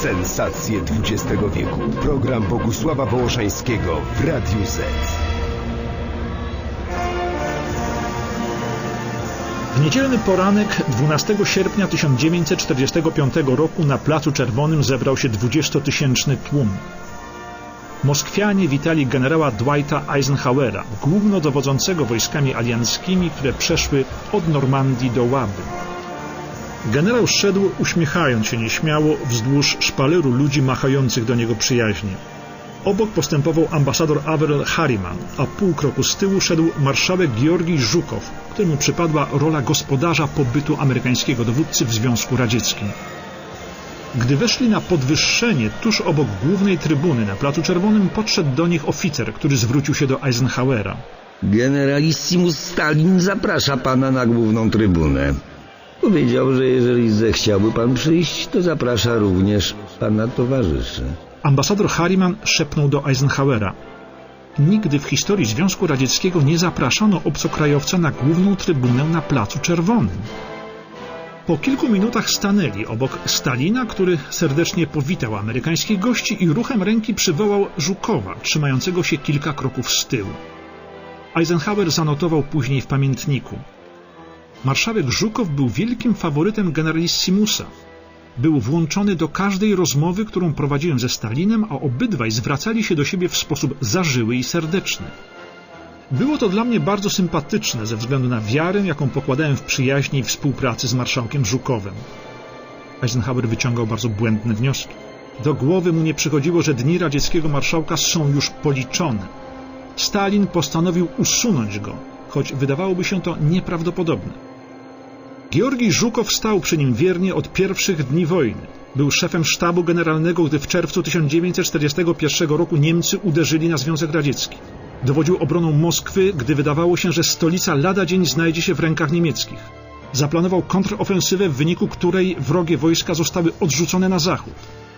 Sensacje XX wieku. Program Bogusława Wołoszańskiego w Radiu Z. W niedzielny poranek 12 sierpnia 1945 roku na Placu Czerwonym zebrał się dwudziestotysięczny tłum. Moskwianie witali generała Dwighta Eisenhowera, głównodowodzącego wojskami alianckimi, które przeszły od Normandii do Łaby. Generał szedł, uśmiechając się nieśmiało, wzdłuż szpaleru ludzi machających do niego przyjaźnie. Obok postępował ambasador Averell Harriman, a pół kroku z tyłu szedł marszałek Georgij Żukow, któremu przypadła rola gospodarza pobytu amerykańskiego dowódcy w Związku Radzieckim. Gdy weszli na podwyższenie tuż obok głównej trybuny na Placu Czerwonym, podszedł do nich oficer, który zwrócił się do Eisenhowera. Generalissimus Stalin zaprasza pana na główną trybunę. Powiedział, że jeżeli zechciałby pan przyjść, to zaprasza również pana towarzyszy. Ambasador Harriman szepnął do Eisenhowera. Nigdy w historii Związku Radzieckiego nie zapraszano obcokrajowca na główną trybunę na Placu Czerwonym. Po kilku minutach stanęli obok Stalina, który serdecznie powitał amerykańskich gości i ruchem ręki przywołał Żukowa, trzymającego się kilka kroków z tyłu. Eisenhower zanotował później w pamiętniku. Marszałek Żukow był wielkim faworytem generalissimusa. Był włączony do każdej rozmowy, którą prowadziłem ze Stalinem, a obydwaj zwracali się do siebie w sposób zażyły i serdeczny. Było to dla mnie bardzo sympatyczne ze względu na wiarę, jaką pokładałem w przyjaźni i współpracy z marszałkiem Żukowem. Eisenhower wyciągał bardzo błędne wnioski. Do głowy mu nie przychodziło, że dni radzieckiego marszałka są już policzone. Stalin postanowił usunąć go, choć wydawałoby się to nieprawdopodobne. Georgij Żukow stał przy nim wiernie od pierwszych dni wojny. Był szefem sztabu generalnego, gdy w czerwcu 1941 roku Niemcy uderzyli na Związek Radziecki. Dowodził obroną Moskwy, gdy wydawało się, że stolica lada dzień znajdzie się w rękach niemieckich. Zaplanował kontrofensywę, w wyniku której wrogie wojska zostały odrzucone na zachód.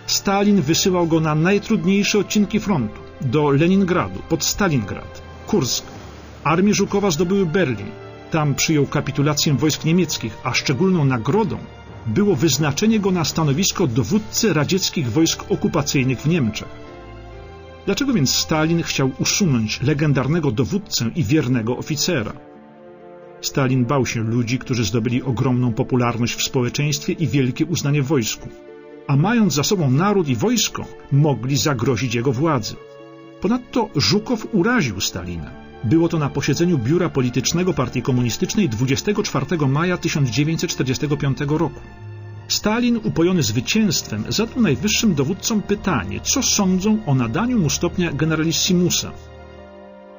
Stalin wysyłał go na najtrudniejsze odcinki frontu do Leningradu, pod Stalingrad, Kursk. Armie Żukowa zdobyły Berlin. Tam przyjął kapitulację wojsk niemieckich, a szczególną nagrodą było wyznaczenie go na stanowisko dowódcy radzieckich wojsk okupacyjnych w Niemczech. Dlaczego więc Stalin chciał usunąć legendarnego dowódcę i wiernego oficera? Stalin bał się ludzi, którzy zdobyli ogromną popularność w społeczeństwie i wielkie uznanie wojsku, a mając za sobą naród i wojsko, mogli zagrozić jego władzy. Ponadto Żukow uraził Stalina. Było to na posiedzeniu Biura Politycznego Partii Komunistycznej 24 maja 1945 roku. Stalin, upojony zwycięstwem, zadał najwyższym dowódcom pytanie, co sądzą o nadaniu mu stopnia generalissimusa.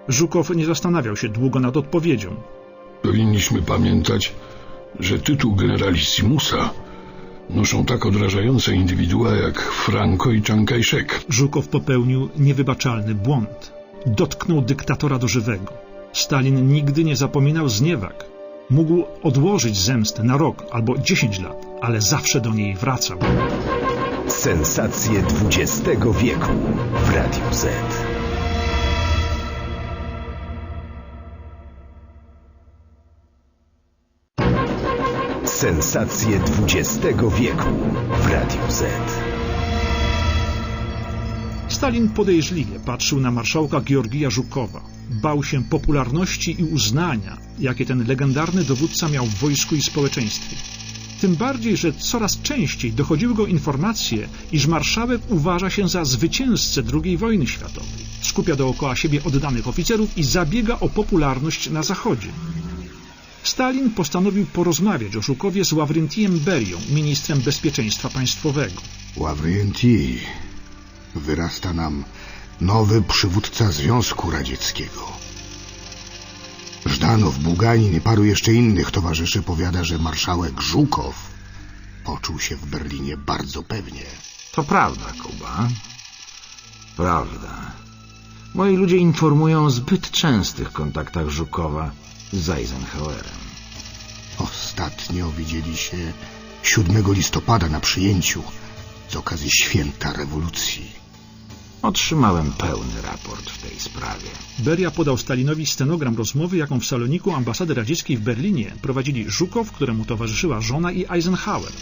Żukow nie zastanawiał się długo nad odpowiedzią. Powinniśmy pamiętać, że tytuł generalissimusa noszą tak odrażające indywidua jak Franco i Czangajszek. Żukow popełnił niewybaczalny błąd. Dotknął dyktatora do żywego. Stalin nigdy nie zapominał zniewag. Mógł odłożyć zemstę na rok albo dziesięć lat, ale zawsze do niej wracał. Sensacje XX wieku w Radiu Z. Sensacje XX wieku w Radiu Z. Stalin podejrzliwie patrzył na marszałka Georgija Żukowa. Bał się popularności i uznania, jakie ten legendarny dowódca miał w wojsku i społeczeństwie. Tym bardziej, że coraz częściej dochodziły go informacje, iż marszałek uważa się za zwycięzcę II wojny światowej. Skupia dookoła siebie oddanych oficerów i zabiega o popularność na Zachodzie. Stalin postanowił porozmawiać o Żukowie z Ławrentijem Berią, ministrem bezpieczeństwa państwowego. Ławrentii, wyrasta nam nowy przywódca Związku Radzieckiego. Żdanow, Buganin i paru jeszcze innych towarzyszy powiada, że marszałek Żukow poczuł się w Berlinie bardzo pewnie. To prawda, Kuba. Prawda. Moi ludzie informują o zbyt częstych kontaktach Żukowa z Eisenhowerem. Ostatnio widzieli się 7 listopada na przyjęciu z okazji święta rewolucji. Otrzymałem pełny raport w tej sprawie. Beria podał Stalinowi stenogram rozmowy, jaką w saloniku ambasady radzieckiej w Berlinie prowadzili Żukow, któremu towarzyszyła żona i Eisenhower.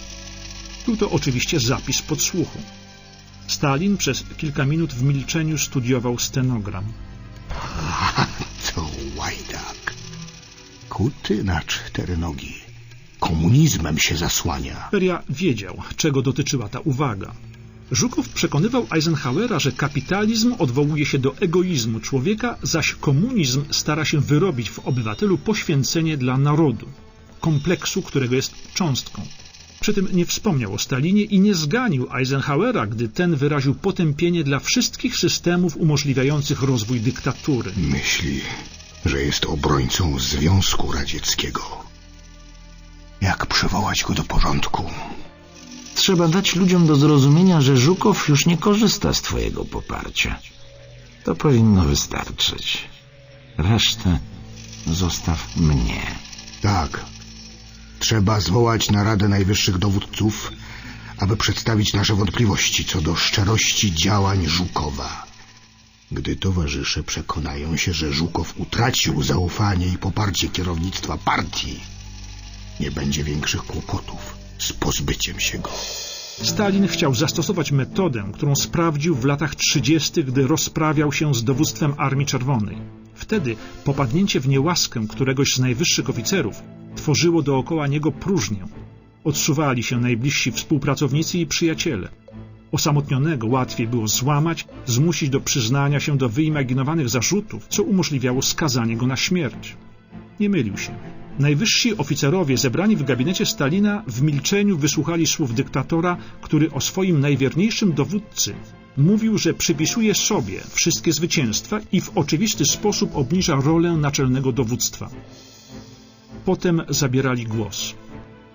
Był to oczywiście zapis podsłuchu. Stalin przez kilka minut w milczeniu studiował stenogram. To łajdak. Kuty na cztery nogi. Komunizmem się zasłania. Beria wiedział, czego dotyczyła ta uwaga. Żukow przekonywał Eisenhowera, że kapitalizm odwołuje się do egoizmu człowieka, zaś komunizm stara się wyrobić w obywatelu poświęcenie dla narodu, kompleksu, którego jest cząstką. Przy tym nie wspomniał o Stalinie i nie zganił Eisenhowera, gdy ten wyraził potępienie dla wszystkich systemów umożliwiających rozwój dyktatury. Myśli, że jest obrońcą Związku Radzieckiego. Jak przywołać go do porządku? Trzeba dać ludziom do zrozumienia, że Żukow już nie korzysta z twojego poparcia. To powinno wystarczyć. Resztę zostaw mnie. Tak. Trzeba zwołać naradę najwyższych dowódców, aby przedstawić nasze wątpliwości co do szczerości działań Żukowa. Gdy towarzysze przekonają się, że Żukow utracił zaufanie i poparcie kierownictwa partii, nie będzie większych kłopotów z pozbyciem się go. Stalin chciał zastosować metodę, którą sprawdził w latach 30., gdy rozprawiał się z dowództwem Armii Czerwonej. Wtedy popadnięcie w niełaskę któregoś z najwyższych oficerów tworzyło dookoła niego próżnię. Odsuwali się najbliżsi współpracownicy i przyjaciele. Osamotnionego łatwiej było złamać, zmusić do przyznania się do wyimaginowanych zarzutów, co umożliwiało skazanie go na śmierć. Nie mylił się. Najwyżsi oficerowie zebrani w gabinecie Stalina w milczeniu wysłuchali słów dyktatora, który o swoim najwierniejszym dowódcy mówił, że przypisuje sobie wszystkie zwycięstwa i w oczywisty sposób obniża rolę naczelnego dowództwa. Potem zabierali głos.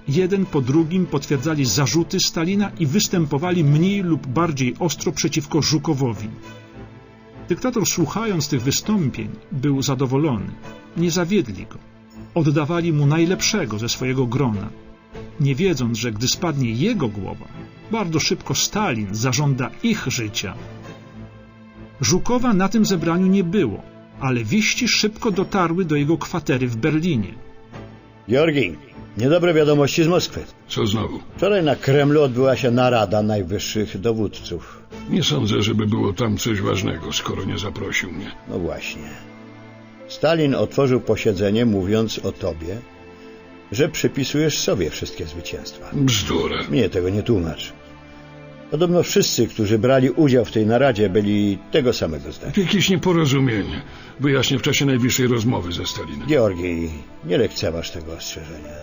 Jeden po drugim potwierdzali zarzuty Stalina i występowali mniej lub bardziej ostro przeciwko Żukowowi. Dyktator, słuchając tych wystąpień, był zadowolony. Nie zawiedli go. Oddawali mu najlepszego ze swojego grona, nie wiedząc, że gdy spadnie jego głowa, bardzo szybko Stalin zażąda ich życia. Żukowa na tym zebraniu nie było, ale wieści szybko dotarły do jego kwatery w Berlinie. Georgi, niedobre wiadomości z Moskwy. Co znowu? Wczoraj na Kremlu odbyła się narada najwyższych dowódców. Nie sądzę, żeby było tam coś ważnego, skoro nie zaprosił mnie. No właśnie. Stalin otworzył posiedzenie mówiąc o tobie, że przypisujesz sobie wszystkie zwycięstwa. Bzdura. Mnie tego nie tłumacz. Podobno wszyscy, którzy brali udział w tej naradzie, byli tego samego zdania. Jakieś nieporozumienie. Wyjaśnię w czasie najbliższej rozmowy ze Stalinem. Georgi, nie lekceważ tego ostrzeżenia.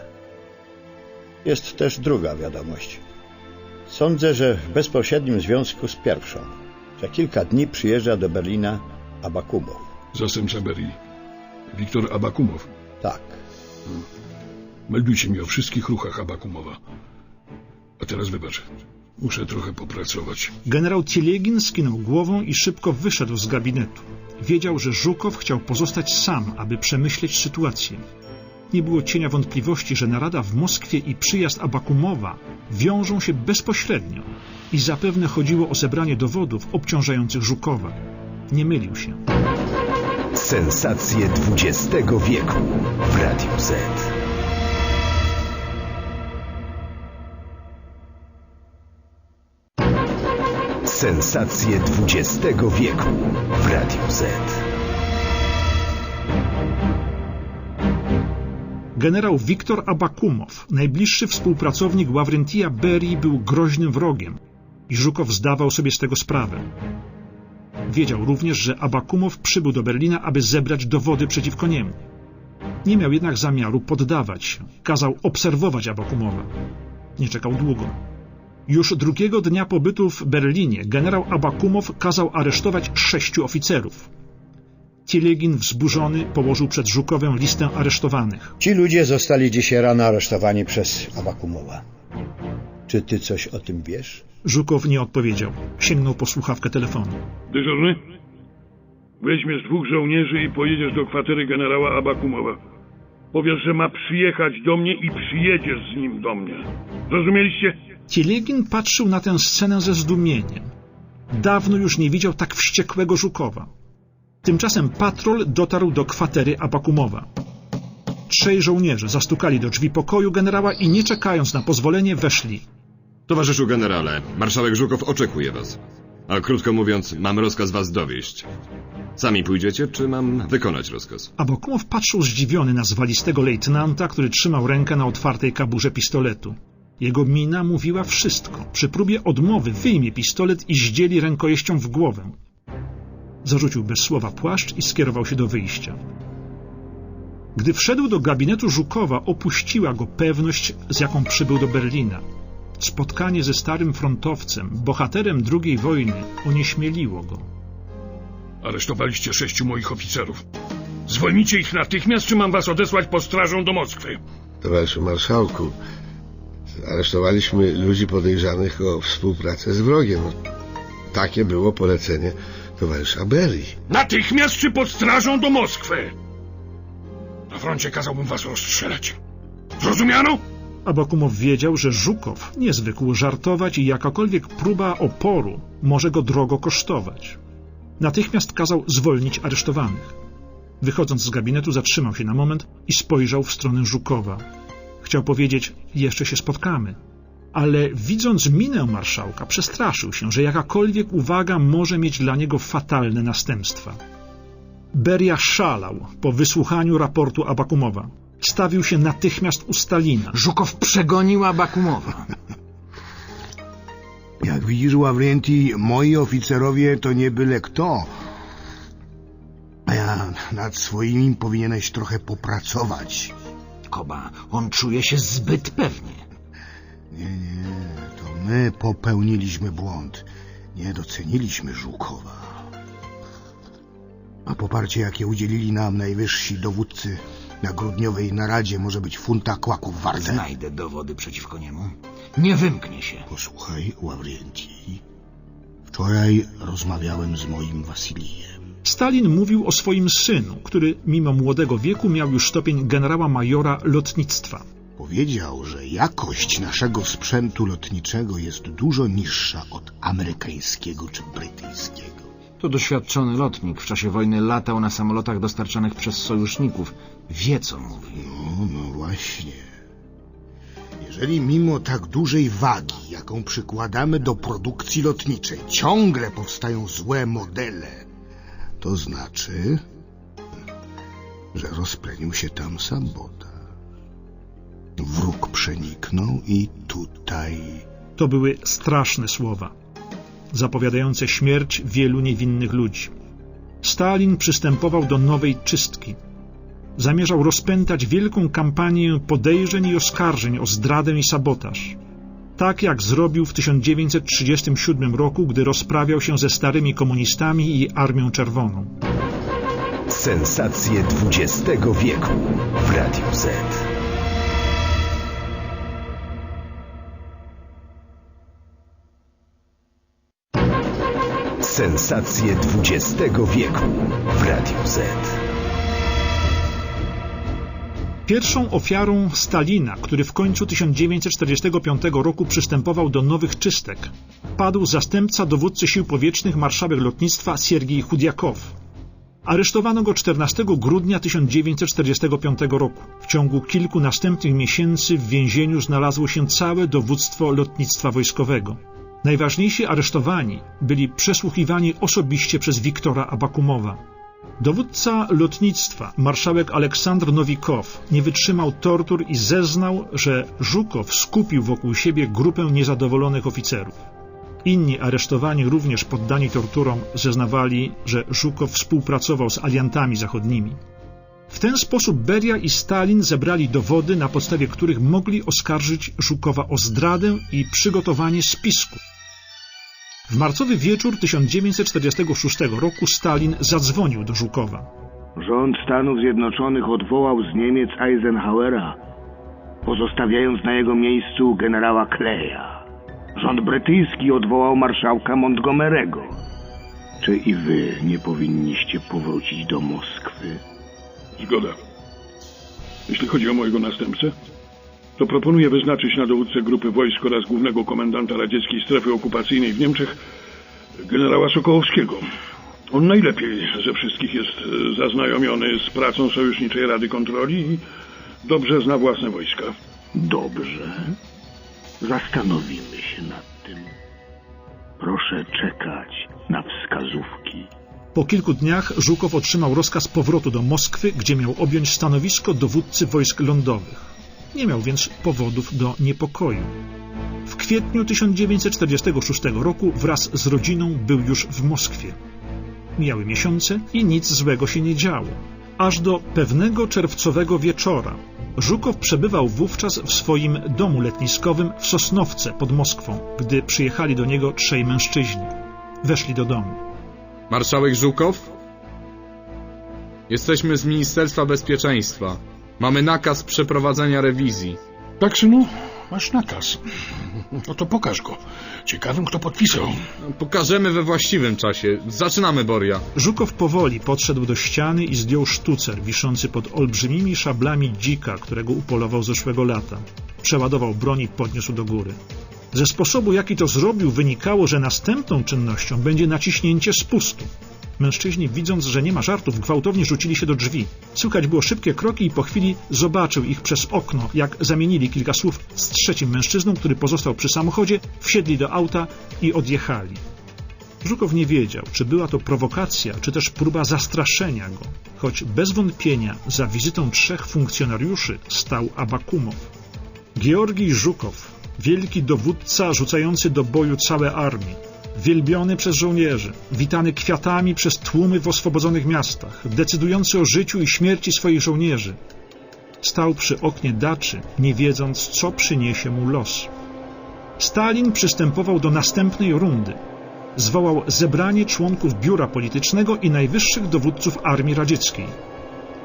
Jest też druga wiadomość. Sądzę, że w bezpośrednim związku z pierwszą. Za kilka dni przyjeżdża do Berlina Abakumow. Zastępca Berii. Wiktor Abakumow. Tak. Meldujcie mi o wszystkich ruchach Abakumowa. A teraz wybacz. Muszę trochę popracować. Generał Tielegin skinął głową i szybko wyszedł z gabinetu. Wiedział, że Żukow chciał pozostać sam, aby przemyśleć sytuację. Nie było cienia wątpliwości, że narada w Moskwie i przyjazd Abakumowa wiążą się bezpośrednio i zapewne chodziło o zebranie dowodów obciążających Żukowa. Nie mylił się. Sensacje XX wieku w Radiu Z. Sensacje XX wieku w Radiu Z. Generał Wiktor Abakumow, najbliższy współpracownik Ławrentija Berii, był groźnym wrogiem i Żukow zdawał sobie z tego sprawę. Wiedział również, że Abakumow przybył do Berlina, aby zebrać dowody przeciwko niemu. Nie miał jednak zamiaru poddawać się. Kazał obserwować Abakumowa. Nie czekał długo. Już drugiego dnia pobytu w Berlinie generał Abakumow kazał aresztować sześciu oficerów. Tielegin wzburzony położył przed Żukowem listę aresztowanych. Ci ludzie zostali dzisiaj rano aresztowani przez Abakumowa. Czy ty coś o tym wiesz? Żukow nie odpowiedział. Sięgnął po słuchawkę telefonu. Dyżurny? Weźmiesz dwóch żołnierzy i pojedziesz do kwatery generała Abakumowa. Powiesz, że ma przyjechać do mnie i przyjedziesz z nim do mnie. Zrozumieliście? Tielegin patrzył na tę scenę ze zdumieniem. Dawno już nie widział tak wściekłego Żukowa. Tymczasem patrol dotarł do kwatery Abakumowa. Trzej żołnierze zastukali do drzwi pokoju generała i nie czekając na pozwolenie weszli. Towarzyszu generale, marszałek Żukow oczekuje was. A krótko mówiąc, mam rozkaz was dowieść. Sami pójdziecie, czy mam wykonać rozkaz? Abakumow patrzył zdziwiony na zwalistego lejtnanta, który trzymał rękę na otwartej kaburze pistoletu. Jego mina mówiła wszystko. Przy próbie odmowy wyjmie pistolet i zdzieli rękojeścią w głowę. Zarzucił bez słowa płaszcz i skierował się do wyjścia. Gdy wszedł do gabinetu Żukowa, opuściła go pewność, z jaką przybył do Berlina. Spotkanie ze starym frontowcem, bohaterem II wojny, onieśmieliło go. Aresztowaliście sześciu moich oficerów. Zwolnicie ich natychmiast, czy mam was odesłać pod strażą do Moskwy? Towarzyszu Marszałku, aresztowaliśmy ludzi podejrzanych o współpracę z wrogiem. Takie było polecenie towarzysza Berry. Natychmiast czy pod strażą do Moskwy? Na froncie kazałbym was rozstrzelać. Zrozumiano? Abakumow wiedział, że Żukow nie zwykł żartować i jakakolwiek próba oporu może go drogo kosztować. Natychmiast kazał zwolnić aresztowanych. Wychodząc z gabinetu, zatrzymał się na moment i spojrzał w stronę Żukowa. Chciał powiedzieć, jeszcze się spotkamy. Ale widząc minę marszałka, przestraszył się, że jakakolwiek uwaga może mieć dla niego fatalne następstwa. Beria szalał po wysłuchaniu raportu Abakumowa. Stawił się natychmiast u Stalina. Żukow przegonił Abakumowa. Jak widzisz, Ławrenti, moi oficerowie to nie byle kto. A ja nad swoimi powinieneś trochę popracować. Koba, on czuje się zbyt pewnie. Nie, nie, to my popełniliśmy błąd. Nie doceniliśmy Żukowa. A poparcie, jakie udzielili nam najwyżsi dowódcy na grudniowej naradzie, może być funta kłaków warte. Znajdę dowody przeciwko niemu. Nie wymknie się. Posłuchaj, Ławrienti. Wczoraj rozmawiałem z moim Wasilijem. Stalin mówił o swoim synu, który mimo młodego wieku miał już stopień generała majora lotnictwa. Powiedział, że jakość naszego sprzętu lotniczego jest dużo niższa od amerykańskiego czy brytyjskiego. To doświadczony lotnik. W czasie wojny latał na samolotach dostarczanych przez sojuszników. Wie, co mówi. No, no właśnie. Jeżeli mimo tak dużej wagi, jaką przykładamy do produkcji lotniczej, ciągle powstają złe modele, to znaczy, że rozplenił się tam sabotaż. Wróg przeniknął i tutaj... To były straszne słowa, zapowiadające śmierć wielu niewinnych ludzi. Stalin przystępował do nowej czystki. Zamierzał rozpętać wielką kampanię podejrzeń i oskarżeń o zdradę i sabotaż. Tak jak zrobił w 1937 roku, gdy rozprawiał się ze starymi komunistami i Armią Czerwoną. Sensacje XX wieku w Radiu Z. Sensacje XX wieku w Radiu Z. Pierwszą ofiarą Stalina, który w końcu 1945 roku przystępował do nowych czystek, padł zastępca dowódcy sił powietrznych marszałek lotnictwa Siergiej Chudiakow. Aresztowano go 14 grudnia 1945 roku. W ciągu kilku następnych miesięcy w więzieniu znalazło się całe dowództwo lotnictwa wojskowego. Najważniejsi aresztowani byli przesłuchiwani osobiście przez Wiktora Abakumowa. Dowódca lotnictwa, marszałek Aleksandr Nowikow, nie wytrzymał tortur i zeznał, że Żukow skupił wokół siebie grupę niezadowolonych oficerów. Inni aresztowani, również poddani torturom, zeznawali, że Żukow współpracował z aliantami zachodnimi. W ten sposób Beria i Stalin zebrali dowody, na podstawie których mogli oskarżyć Żukowa o zdradę i przygotowanie spisku. W marcowy wieczór 1946 roku Stalin zadzwonił do Żukowa. Rząd Stanów Zjednoczonych odwołał z Niemiec Eisenhowera, pozostawiając na jego miejscu generała Kleja. Rząd brytyjski odwołał marszałka Montgomery'ego. Czy i wy nie powinniście powrócić do Moskwy? Zgoda. Jeśli chodzi o mojego następcę, to proponuję wyznaczyć na dowódcę grupy wojsk oraz głównego komendanta radzieckiej strefy okupacyjnej w Niemczech generała Sokołowskiego. On najlepiej ze wszystkich jest e, zaznajomiony z pracą Sojuszniczej Rady Kontroli i dobrze zna własne wojska. Dobrze. Zastanowimy się nad tym. Proszę czekać Po kilku dniach Żukow otrzymał rozkaz powrotu do Moskwy, gdzie miał objąć stanowisko dowódcy wojsk lądowych. Nie miał więc powodów do niepokoju. W kwietniu 1946 roku wraz z rodziną był już w Moskwie. Mijały miesiące i nic złego się nie działo. Aż do pewnego czerwcowego wieczora. Żukow przebywał wówczas w swoim domu letniskowym w Sosnowce pod Moskwą, gdy przyjechali do niego trzej mężczyźni. Weszli do domu. Marszałek Żukow? Jesteśmy z Ministerstwa Bezpieczeństwa. Mamy nakaz przeprowadzenia rewizji. Tak, synu? Masz nakaz. No to pokaż go. Ciekawym, kto podpisał. Pokażemy we właściwym czasie. Zaczynamy, Boria. Żukow powoli podszedł do ściany i zdjął sztucer wiszący pod olbrzymimi szablami dzika, którego upolował zeszłego lata. Przeładował broń i podniósł do góry. Ze sposobu, jaki to zrobił, wynikało, że następną czynnością będzie naciśnięcie spustu. Mężczyźni, widząc, że nie ma żartów, gwałtownie rzucili się do drzwi. Słychać było szybkie kroki i po chwili zobaczył ich przez okno, jak zamienili kilka słów z trzecim mężczyzną, który pozostał przy samochodzie, wsiedli do auta i odjechali. Żukow nie wiedział, czy była to prowokacja, czy też próba zastraszenia go, choć bez wątpienia za wizytą trzech funkcjonariuszy stał Abakumow. Georgij Żukow, wielki dowódca rzucający do boju całe armie, wielbiony przez żołnierzy, witany kwiatami przez tłumy w oswobodzonych miastach, decydujący o życiu i śmierci swoich żołnierzy. Stał przy oknie daczy, nie wiedząc, co przyniesie mu los. Stalin przystępował do następnej rundy. Zwołał zebranie członków biura politycznego i najwyższych dowódców armii radzieckiej.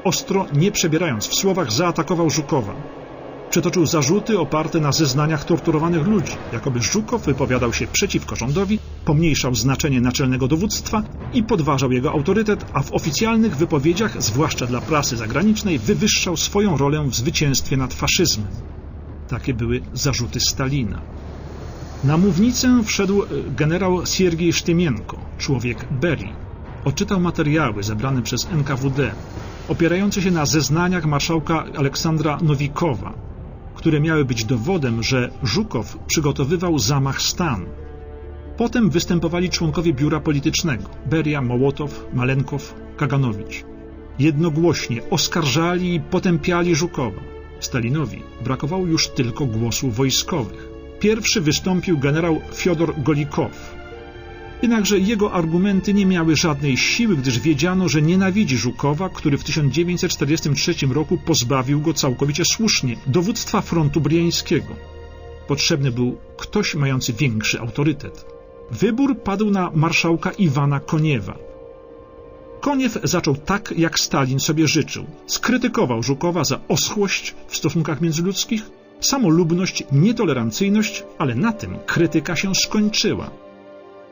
Ostro, nie przebierając w słowach, zaatakował Żukowa przytoczył zarzuty oparte na zeznaniach torturowanych ludzi, jakoby Żukow wypowiadał się przeciwko rządowi, pomniejszał znaczenie naczelnego dowództwa i podważał jego autorytet, a w oficjalnych wypowiedziach, zwłaszcza dla prasy zagranicznej, wywyższał swoją rolę w zwycięstwie nad faszyzmem. Takie były zarzuty Stalina. Na mównicę wszedł e, generał Siergiej Sztymienko, człowiek Berii. Odczytał materiały zebrane przez NKWD, opierające się na zeznaniach marszałka Aleksandra Nowikowa, które miały być dowodem, że Żukow przygotowywał zamach stanu. Potem występowali członkowie biura politycznego Beria, Mołotow, Malenkow, Kaganowicz. Jednogłośnie oskarżali i potępiali Żukowa. Stalinowi brakowało już tylko głosów wojskowych. Pierwszy wystąpił generał Fiodor Golikow, Jednakże jego argumenty nie miały żadnej siły, gdyż wiedziano, że nienawidzi Żukowa, który w 1943 roku pozbawił go całkowicie słusznie dowództwa frontu briańskiego. Potrzebny był ktoś mający większy autorytet. Wybór padł na marszałka Iwana Koniewa. Koniew zaczął tak, jak Stalin sobie życzył. Skrytykował Żukowa za oschłość w stosunkach międzyludzkich, samolubność, nietolerancyjność, ale na tym krytyka się skończyła.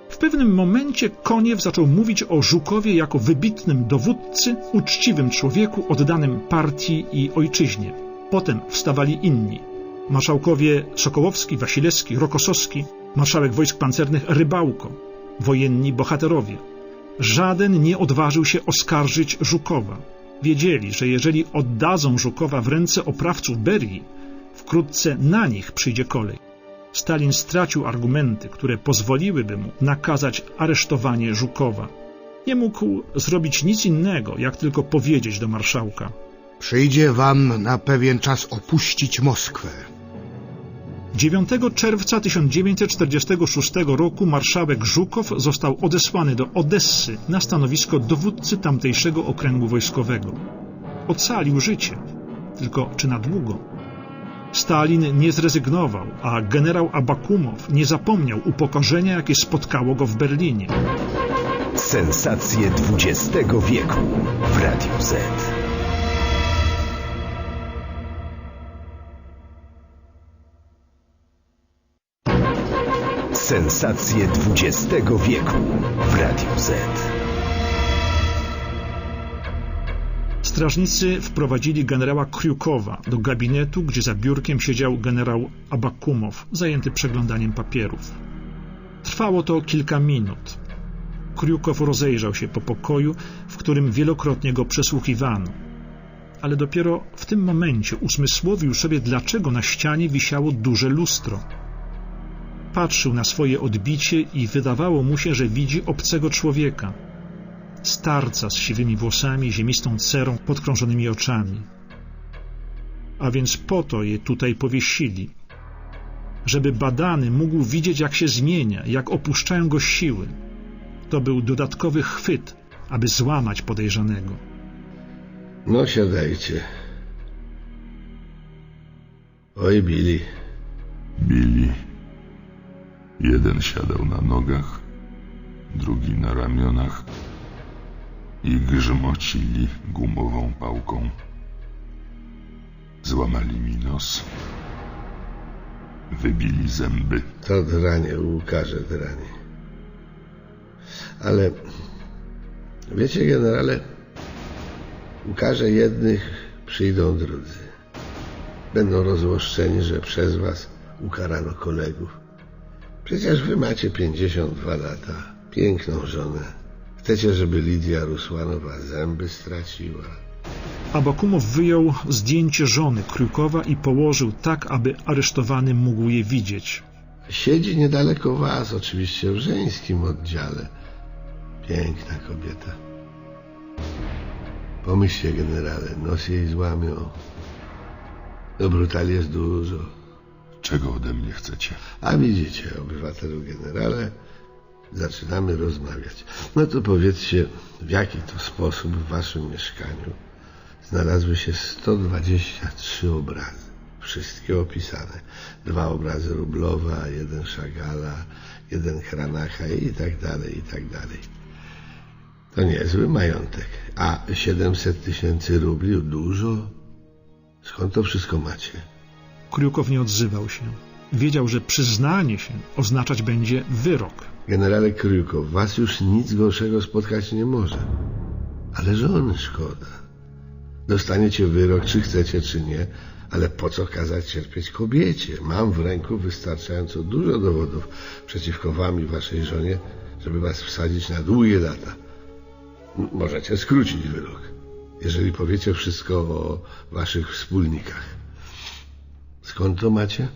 W pewnym momencie Koniew zaczął mówić o Żukowie jako wybitnym dowódcy, uczciwym człowieku oddanym partii i ojczyźnie. Potem wstawali inni. Marszałkowie Sokołowski, Wasilewski, Rokosowski, marszałek wojsk pancernych Rybałko, wojenni bohaterowie. Żaden nie odważył się oskarżyć Żukowa. Wiedzieli, że jeżeli oddadzą Żukowa w ręce oprawców Berii, wkrótce na nich przyjdzie kolej. Stalin stracił argumenty, które pozwoliłyby mu nakazać aresztowanie Żukowa. Nie mógł zrobić nic innego, jak tylko powiedzieć do marszałka. Przyjdzie wam na pewien czas opuścić Moskwę. 9 czerwca 1946 roku marszałek Żukow został odesłany do Odessy na stanowisko dowódcy tamtejszego okręgu wojskowego. Ocalił życie, tylko czy na długo? Stalin nie zrezygnował, a generał Abakumow nie zapomniał upokorzenia, jakie spotkało go w Berlinie. Sensacje XX wieku w Radiu Z. Sensacje XX wieku w Radiu Z. Strażnicy wprowadzili generała Kriukowa do gabinetu, gdzie za biurkiem siedział generał Abakumow, zajęty przeglądaniem papierów. Trwało to kilka minut. Kriukow rozejrzał się po pokoju, w którym wielokrotnie go przesłuchiwano. Ale dopiero w tym momencie usmysłowił sobie, dlaczego na ścianie wisiało duże lustro. Patrzył na swoje odbicie i wydawało mu się, że widzi obcego człowieka – starca z siwymi włosami i ziemistą cerą podkrążonymi oczami. A więc po to je tutaj powiesili, żeby badany mógł widzieć, jak się zmienia, jak opuszczają go siły. To był dodatkowy chwyt, aby złamać podejrzanego. No siadajcie. Oj, Billy. Bili. Jeden siadał na nogach, drugi na ramionach i grzmocili gumową pałką. Złamali mi nos. Wybili zęby. To dranie, Łukasze dranie. Ale wiecie, generale, ukaże jednych, przyjdą drudzy. Będą rozłoszczeni, że przez was ukarano kolegów. Przecież wy macie 52 lata, piękną żonę. Chcecie, żeby Lidia Rusłanowa zęby straciła. Abakumow wyjął zdjęcie żony Kryukowa i położył tak, aby aresztowany mógł je widzieć. Siedzi niedaleko was, oczywiście w żeńskim oddziale. Piękna kobieta. Pomyślcie, generale, nos jej złamią. No brutal jest dużo. Czego ode mnie chcecie? A widzicie, obywatelu generale, zaczynamy rozmawiać. No to powiedzcie, w jaki to sposób w waszym mieszkaniu znalazły się 123 obrazy. Wszystkie opisane. Dwa obrazy Rublowa, jeden Szagala, jeden Kranacha i tak dalej, i tak dalej. To niezły majątek. A 700 tysięcy rubli dużo? Skąd to wszystko macie? Kryukow nie odzywał się. Wiedział, że przyznanie się oznaczać będzie wyrok. Generale Kryukow, was już nic gorszego spotkać nie może. Ale żony szkoda. Dostaniecie wyrok, czy chcecie, czy nie, ale po co kazać cierpieć kobiecie? Mam w ręku wystarczająco dużo dowodów przeciwko wam i waszej żonie, żeby was wsadzić na długie lata. Możecie skrócić wyrok, jeżeli powiecie wszystko o waszych wspólnikach. Skąd to macie?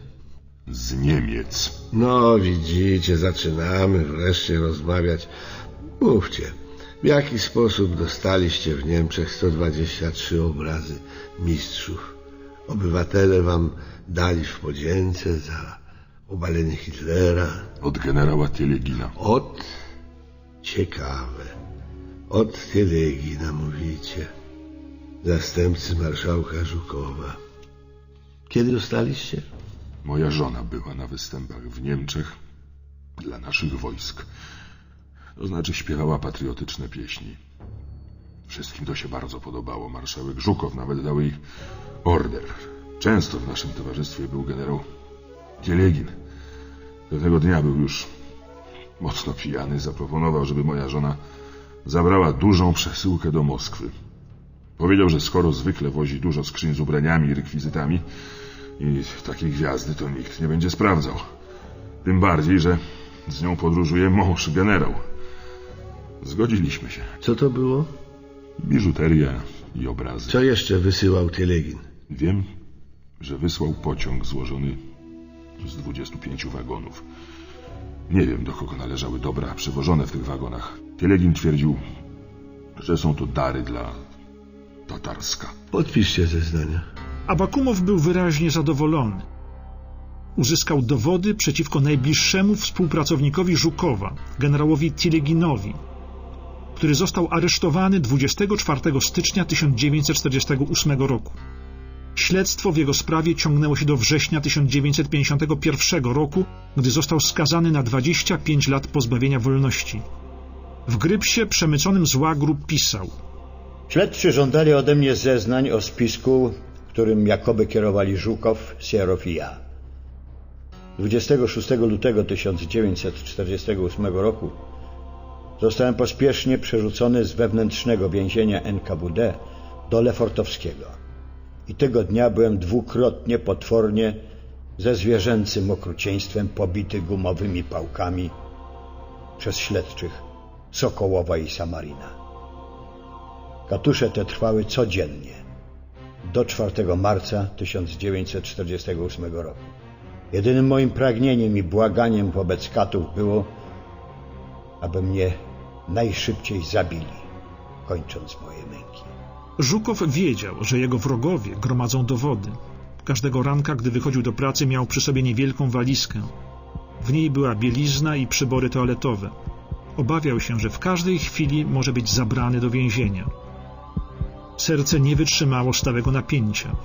Z Niemiec. No, widzicie, zaczynamy wreszcie rozmawiać. Mówcie, w jaki sposób dostaliście w Niemczech 123 obrazy mistrzów? Obywatele wam dali w podzięce za obalenie Hitlera. Od generała Telegina. Od... Ciekawe. Od Telegina mówicie. Zastępcy marszałka Żukowa. Kiedy dostaliście? Moja żona była na występach w Niemczech dla naszych wojsk. To znaczy śpiewała patriotyczne pieśni. Wszystkim to się bardzo podobało. Marszałek Żukow nawet dał jej order. Często w naszym towarzystwie był generał Kielegin. Pewnego dnia był już mocno pijany. Zaproponował, żeby moja żona zabrała dużą przesyłkę do Moskwy. Powiedział, że skoro zwykle wozi dużo skrzyń z ubraniami i rekwizytami i takie gwiazdy, to nikt nie będzie sprawdzał. Tym bardziej, że z nią podróżuje mąż generał. Zgodziliśmy się. Co to było? Biżuteria i obrazy. Co jeszcze wysyłał Telegin? Wiem, że wysłał pociąg złożony z 25 wagonów. Nie wiem, do kogo należały dobra przewożone w tych wagonach. Telegin twierdził, że są to dary dla Tatarska. Podpiszcie zeznania. Abakumow był wyraźnie zadowolony. Uzyskał dowody przeciwko najbliższemu współpracownikowi Żukowa, generałowi Tileginowi, który został aresztowany 24 stycznia 1948 roku. Śledztwo w jego sprawie ciągnęło się do września 1951 roku, gdy został skazany na 25 lat pozbawienia wolności. W Grypsie przemyconym z łagru pisał Śledczy żądali ode mnie zeznań o spisku, którym jakoby kierowali Żukow, Sierow i ja. 26 lutego 1948 roku zostałem pospiesznie przerzucony z wewnętrznego więzienia NKWD do Lefortowskiego. I tego dnia byłem dwukrotnie potwornie ze zwierzęcym okrucieństwem pobity gumowymi pałkami przez śledczych Sokołowa i Samarina. Katusze te trwały codziennie do 4 marca 1948 roku. Jedynym moim pragnieniem i błaganiem wobec katów było, aby mnie najszybciej zabili. kończąc moje męki. Żukow wiedział, że jego wrogowie gromadzą dowody. Każdego ranka, gdy wychodził do pracy, miał przy sobie niewielką walizkę. W niej była bielizna i przybory toaletowe. Obawiał się, że w każdej chwili może być zabrany do więzienia. Serce nie wytrzymało stałego napięcia.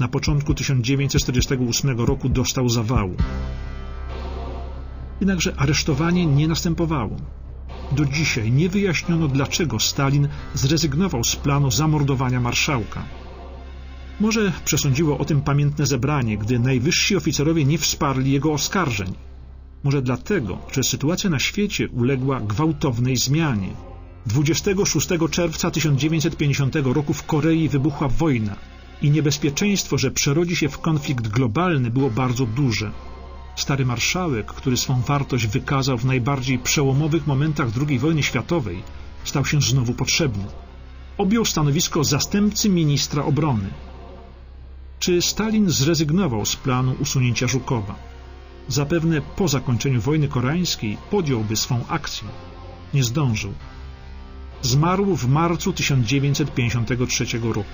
Na początku 1948 roku dostał zawału. Jednakże aresztowanie nie następowało. Do dzisiaj nie wyjaśniono, dlaczego Stalin zrezygnował z planu zamordowania marszałka. Może przesądziło o tym pamiętne zebranie, gdy najwyżsi oficerowie nie wsparli jego oskarżeń. Może dlatego, że sytuacja na świecie uległa gwałtownej zmianie. 26 czerwca 1950 roku w Korei wybuchła wojna i niebezpieczeństwo, że przerodzi się w konflikt globalny było bardzo duże. Stary marszałek, który swą wartość wykazał w najbardziej przełomowych momentach II wojny światowej, stał się znowu potrzebny. Objął stanowisko zastępcy ministra obrony. Czy Stalin zrezygnował z planu usunięcia Żukowa? Zapewne po zakończeniu wojny koreańskiej podjąłby swą akcję. Nie zdążył. Zmarł w marcu 1953 roku.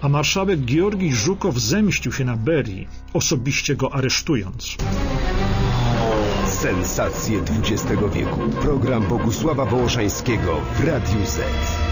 A marszałek Georgij Żukow zemścił się na Berii, osobiście go aresztując. Sensacje XX wieku. Program Bogusława Wołoszańskiego w Radiu Z.